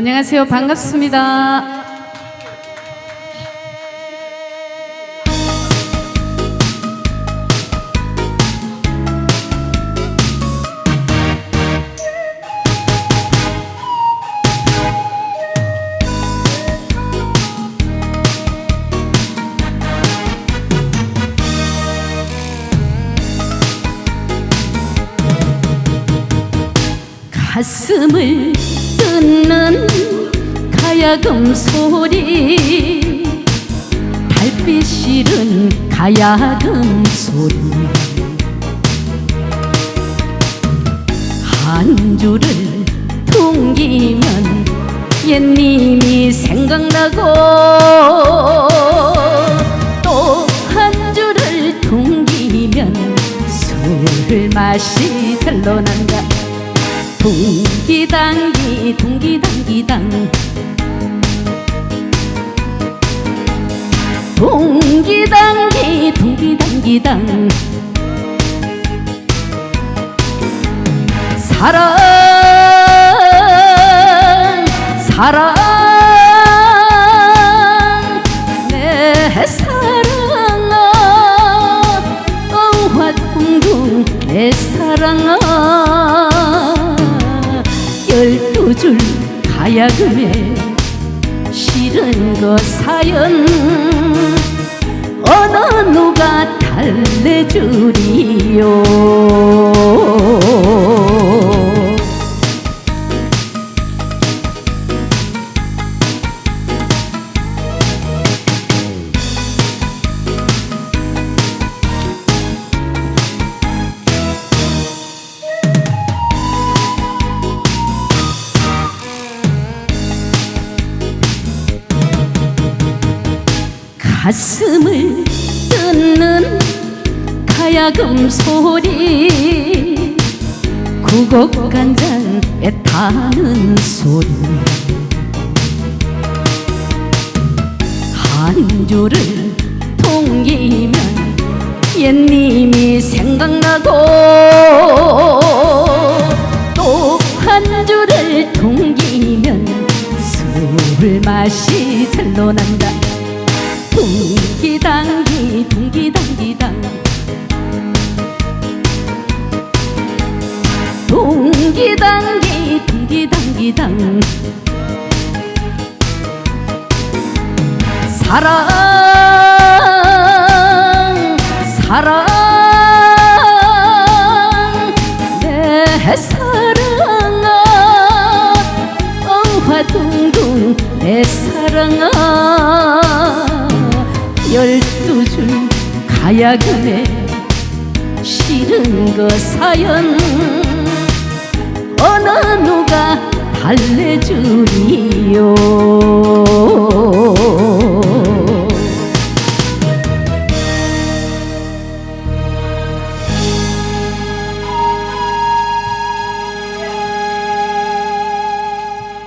안녕하세요. 반갑습니다. 가슴을 뜯는 가 야금 소리. 달빛 실은 가야금 소리. 한 줄을 퉁기면 옛님이 생각나고 또 한 줄을 퉁기면 술 맛이 들러난다. 둥기당기 둥기당기당 둥기당기 둥기당기당. 사랑 사랑. 내 사랑아 엉화둥둥 내 사랑아. 열두 줄 가야금에 실은 그 사연 어느 누가 달래주리요 가슴을 뜯는 가야금 소리. 구곡간장에 타는 소리. 한 줄을 통기면 옛님이 생각나고 또 한 줄을 통기면 술 맛이 절로 난다 둥기당기 둥기당기당. 둥기당기 둥기당기당. 사랑 사랑 내 사랑아. 엉화 둥둥 내 사랑아 가야금에 실은 그 사연. 어느 누가 달래주리요?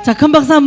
자, 큰 박수 한번